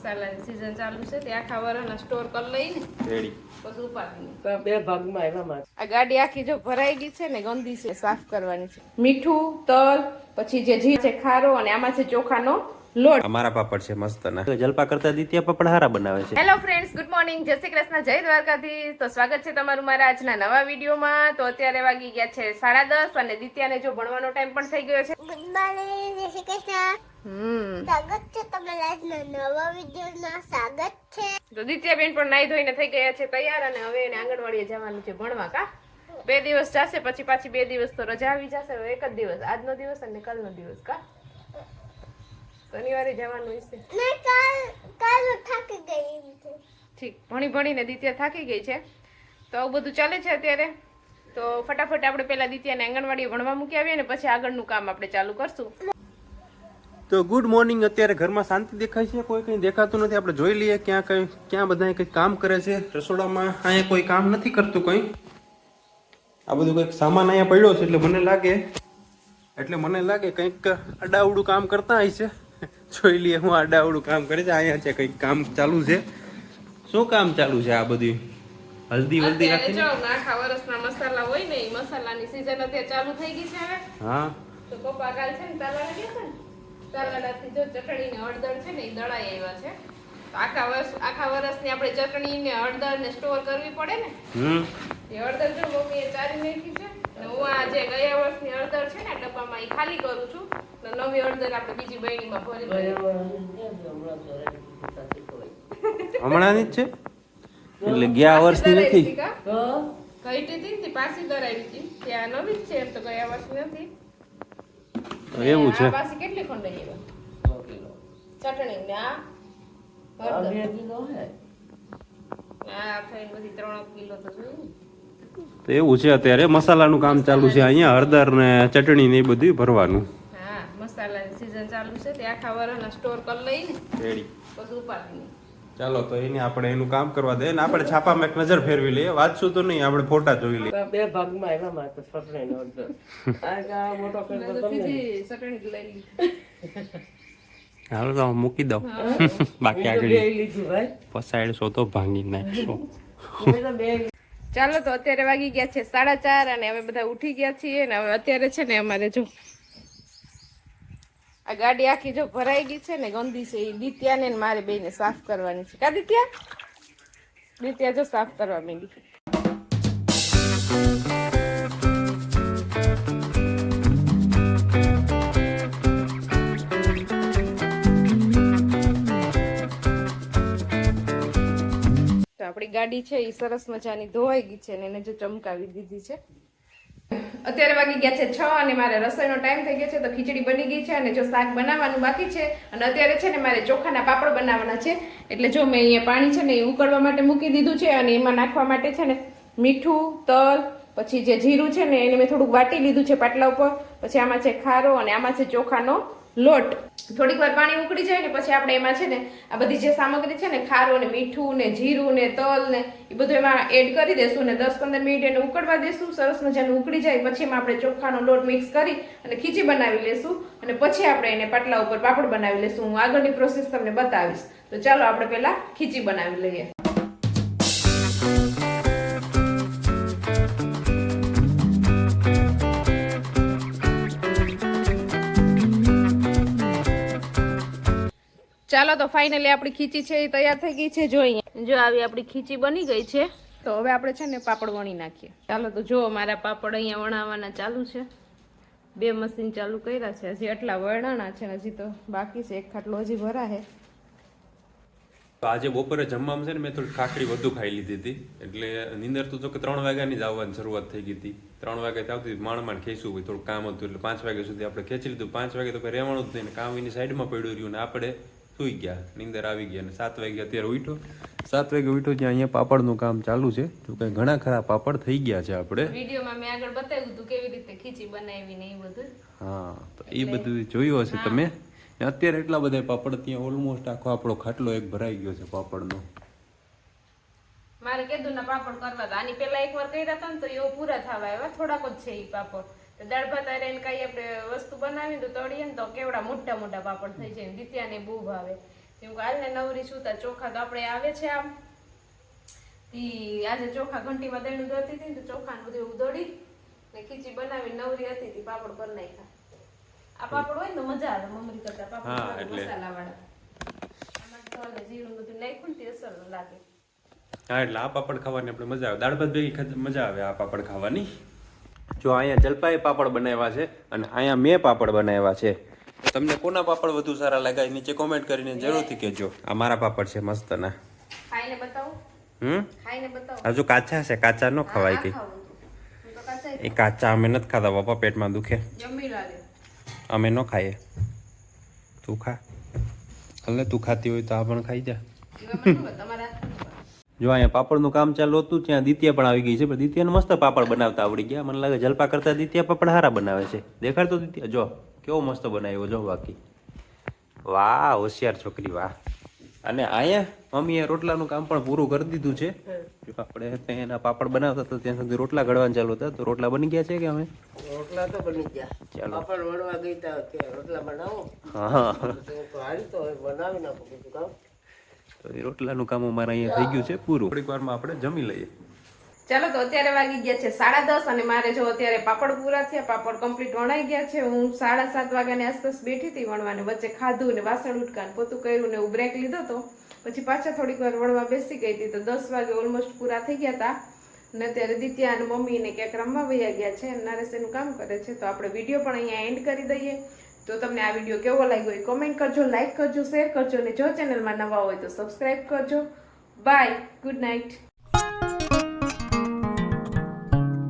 મસાલાની season ચાલુ છે તે આખા વરાના સ્ટોર કરી લઈને રેડી પછી ઉપાડીને. બે ભાગમાં આવ્યા માં આ ગાડી આખી જો ભરાઈ ગઈ છે ને ગંદી છે સાફ કરવાની છે. મીઠું તલ પછી જે જી છે ખારો અને આમાં છે ચોખાનો લોટ. અમારા પાપડ છે મસ્ત ના. જલપા કરતા દિત્યા પાપડ હારા બનાવે છે. હેલો ફ્રેન્ડ્સ ગુડ મોર્નિંગ જય શ્રી કૃષ્ણ જય દ્વારકાધીશ. તો સ્વાગત છે તમારું મારા આજના નવા વિડીયોમાં. તો અત્યારે વાગી ગયા છે સાડા દસ અને દિત્યાને જો ભણવાનો ટાઈમ પણ થઈ ગયો છે. ગુડ મોર્નિંગ જય શ્રી કૃષ્ણ. હમ સ્વાગત છે તમારા આજના નવા વિડીયોમાં સ્વાગત છે. તો દિત્યાબેન પણ નાઈ ધોઈને થઈ ગયા છે તૈયાર અને હવે એને આંગણવાડીએ જવાનું છે ભણવા કા? બે દિવસ જશે પછી પાછી બે દિવસ તો રજા આવી જશે. હવે એક જ દિવસ. આજનો દિવસ અને કાલનો દિવસ કા? શનિવારે જવાનું છે મેં કાલ કાલ થાકી ગઈ છે. ઠીક. ભણી ભણીને દિત્યા થાકી ગઈ છે. તો આવું બધું ચાલે છે અત્યારે. તો ફટાફટ આપણે પહેલા દિત્યાને આંગણવાડીએ ભણવા મૂકી આવીએ ને પછી આગળનું કામ આપણે ચાલુ કરશું. તો ગુડ મોર્નિંગ અત્યારે ઘરમાં શાંતિ દેખાય છે? કોઈ કંઈ દેખાતું નથી? આપણે જોઈ લઈએ ક્યાં કઈ ક્યાં બધા કંઈક કામ કરે છે. રસોડામાં અહીંયા કોઈ કામ નથી કરતું કંઈ. આ બધું કંઈક સામાન અહીંયા પડ્યો છે એટલે મને લાગે એટલે મને લાગે કંઈક અડાવડું કામ કરતા છે. જોઈ લઈએ હું અડાવડું કામ કરે છે. અહીંયા છે કંઈક કામ ચાલુ છે. શું કામ ચાલુ છે આ બધું? હલ્દી વલ્દી રાખી જો આખા વર્ષના મસાલા હોય ને એ મસાલાની સીઝન અત્યારે ચાલુ થઈ ગઈ છે હવે. હા. તો પપ્પા કાલ છે ને તાલા ગયા છે ને? તાલાડાથી જો ચટણી ને હળદર છે ને એ દળાઈ આવ્યા છે. આખા વર્ષ આખા વર્ષની આપણે ચટણી ને હળદર ને સ્ટોર કરવી પડે ને? એ હળદર જો મમ્મીએ ચારી નાખી છે અને હું આ જે ગયા વર્ષની હળદર છે ને ડબ્બામાં એ ખાલી કરું છું. ને નવી હળદર આપણે બીજી બહેણીમાં ભરી હમણાંની જ છે? એટલે ગયા વર્ષની નથી? કઈ હતી ને તે પાછી દરાવી હતી. ત્યાં નવી જ છે એમ તો ગયા વર્ષની નથી. એવું છે. ચટણી ને આ તો ને. એવું છે અત્યારે મસાલાનું કામ ચાલુ છે અહીંયા હળદર ને ચટણી ને એ બધું ભરવાનું. હા મસાલાની સીઝન ચાલુ છે તે આખા વરાના સ્ટોર કરી લઈને રેડી. પછી ઉપાડીને ચાલો તો એને આપણે એનું કામ કરવા દે. ને આપણે છાપામાં એક નજર ફેરવી લઈએ. વાંચશું તો નહીં આપણે ફોટા જોઈ લઈએ. બે ભાગમાં આવ્યા મારે તો સપડાઈનો order. આ આ મોટો કર્યો તો તમને ચટણી લઈ લીધી. હાલો તો મૂકી દઉં. બાકી આગળ પસાડશો તો ભાંગી નાખશો. ચાલો તો અત્યારે વાગી ગયા છે સાડા ચાર અને અમે બધા ઉઠી ગયા છીએ ને હવે અત્યારે છે ને અમારે જો આ ગાડી આખી જો ભરાઈ ગઈ છે ને ગંદી છે એ દિત્યાને ને મારે બેને સાફ કરવાની છે. કા દિત્યા? દિત્યા જો સાફ કરવા માંડી. ગાડી છે એ સરસ મજાની ધોવાઈ ગઈ છે અને એને જો ચમકાવી દીધી છે. અત્યારે વાગી ગયા છે છ અને મારે રસોઈનો ટાઈમ થઈ ગયો છે, તો ખીચડી બની ગઈ છે અને જો શાક બનાવવાનું બાકી છે, અને અત્યારે છે ને મારે ચોખાના પાપડ બનાવવાના છે, એટલે જો મેં અહીંયા પાણી છે ને એ ઉકળવા માટે મૂકી દીધું છે અને એમાં નાખવા માટે છે ને મીઠું, તલ, પછી જે જીરું છે ને એને મેં થોડુંક વાટી લીધું છે પાટલા ઉપર, પછી આમાં છે ખારો અને આમાં છે ચોખાનો લોટ. થોડીક વાર પાણી ઉકળી જાય ને પછી આપણે એમાં છે ને આ બધી જે સામગ્રી છે ને ખારો ને મીઠું ને જીરું ને તલ ને એ બધું એમાં એડ કરી દેશું ને દસ પંદર મિનિટ એને ઉકળવા દેશું. સરસ મજાનું ઉકળી જાય. પછી એમાં આપણે ચોખાનો લોટ મિક્સ કરી અને ખીચી બનાવી લેશું. અને પછી આપણે એને પાટલા ઉપર પાપડ બનાવી લેશું. હું આગળની પ્રોસેસ તમને બતાવીશ. તો ચાલો આપણે પહેલા ખીચી બનાવી લઈએ. ચાલો તો ફાઇનલી આપણી ખીચી છે એ તૈયાર થઈ ગઈ છે જો અહીંયા જો આવી આપણી ખીચી બની ગઈ છે. તો હવે આપણે છે ને પાપડ વણી નાખીએ. ચાલો તો જો મારા પાપડ અહીંયા વણાવવાના ચાલુ છે. બે મશીન ચાલુ કર્યા છે. હજી આટલા વણાણા છે ને હજી તો બાકી છે. એક ખાટલો હજી ભરા છે. તો આજે બપોરે જમવામાં છે ને મેં થોડી ખાખરી વધુ ખાઈ લીધી હતી. એટલે નીંદર તો જો કે ત્રણ વાગ્યાની જ આવવાની શરૂઆત થઈ ગઈ હતી. ત્રણ વાગે આવતી માણ માંડ ખેંચવું હોય થોડું કામ હતું એટલે પાંચ વાગ્યા સુધી આપણે ખેંચી લીધું. પાંચ વાગે તો કંઈ રહેવાનું જ નહીં ને કામ એની સાઈડમાં પડ્યું રહ્યું ને આપણે સુઈ ગયા નીંદર આવી ગયા અને સાત વાગે અત્યારે ઉઠ્યો. સાત વાગે ઉઠ્યો જ્યાં અહીંયા પાપડનું કામ ચાલુ છે. તો કે ઘણા ખરા પાપડ થઈ ગયા છે આપણે. વિડીયોમાં મેં આગળ બતાવ્યું હતું કેવી રીતે ખીચી બનાવી ને એ બધું. હા તો એ બધું જોયું હશે તમે? અત્યારે એટલા બધા પાપડ ત્યાં ઓલમોસ્ટ આખો આપણો ખાટલો એક ભરાઈ ગયો છે પાપડનો. મારે કીધું ના પાપડ કરવા તા આની પેલા એકવાર કર્યા હતા ને તો એવો પૂરા થવા આવ્યા. થોડાક જ છે એ પાપડ. તો દાળ ભાત એને કઈ આપણે વસ્તુ બનાવી તો તળીએ ને તો કેવડા મોટા મોટા પાપડ થઈ જાય દિત્યાને બહુ ભાવે. હું કાલને નવરી સુતા ચોખા તો આપણે આવે છે આમ. ઈ આજે ચોખા ઘંટીમાં દળીને દોડતી હતી તો ચોખાને બધું એવું ને ખીચી બનાવી નવરી હતી તી પાપડ પર નાખ્યા. આ પાપડ હોય ને તો મજા આવે મમરી કરતા પાપડ. મસાલા વાળા આમાં તો જીરું બધું નાખ્યું ને તે અસર લાગે. હા એટલે આ પાપડ ખાવાની આપણે મજા આવે. દાળ ભાત ભેગી મજા આવે આ પાપડ ખાવાની. જો અહીંયા જલપાએ પાપડ બનાવ્યા છે અને અહીંયા મેં પાપડ બનાવ્યા છે. તમને કોના પાપડ વધુ સારા લાગ્યા નીચે કોમેન્ટ કરીને જરૂરથી કહેજો. આ મારા પાપડ છે મસ્તના. હમ? હજુ કાચા છે કાચા ન ખવાય કાચા એ કાચા અમે નથી ખાતા પપ્પા પેટમાં દુખે. અમે ન ખાઈએ. તું ખા. એટલે તું ખાતી હોય તો આ પણ ખાઈ જા એવામાં શું હોય, તમારા હાથનું જો અહીંયા પાપડનું કામ ચાલુ હતું ત્યાં દિત્યા પણ આવી ગઈ છે પણ દિત્યાને મસ્ત પાપડ બનાવતા આવડી ગયા. મને લાગે જલપા કરતા દિત્યા પાપડ હારા બનાવે છે. દેખાડતો દિત્યા? જો કેવો મસ્ત બનાવ્યો જો બાકી. વાહ હોશિયાર છોકરી વાહ. અને અહીંયા મમ્મીએ રોટલાનું કામ પણ પૂરું કરી દીધું છે. જો આપણે એના પાપડ બનાવતા હતા ત્યાં સુધી રોટલા ઘડવાનું ચાલુ હતા. તો રોટલા બની ગયા છે કે અમે રોટલા તો બની ગયા. ચાલો. પાપડ વણવા ગઈ તા કે રોટલા બનાવો. હા તો હું. તો હારી તો બનાવી નાખો બીજું કામ. તો એ રોટલાનું કામ અમારે અહીંયા થઈ ગયું છે પૂરું. થોડીક વારમાં આપણે જમી લઈએ. ચાલો તો અત્યારે વાગી ગયા છે સાડા દસ અને મારે જો અત્યારે પાપડ પૂરા થયા, પાપડ કમ્પ્લીટ વણાઈ ગયા છે. હું સાડા સાત વાગ્યાની આસપાસ બેઠી હતી વણવાને, વચ્ચે ખાધું ને વાસણ ઉટકાન, પોતું કર્યું ને હું બ્રેક લીધો તો. પછી પાછા થોડીક વાર વણવા બેસી ગઈ હતી તો દસ વાગે ઓલમોસ્ટ પૂરા થઈ ગયા હતા ને અત્યારે દિત્યા અને મમ્મી ને ક્યાંક રમવા વયા ગયા છે. નરેશ એનું કામ કરે છે તો આપણે વીડિયો પણ અહીંયા એન્ડ કરી દઈએ. તો તમને આ વીડિયો કેવો લાગ્યો એ કોમેન્ટ કરજો લાઇક કરજો શેર કરજો અને જો ચેનલમાં નવા હોય તો સબસ્ક્રાઈબ કરજો. Bye good night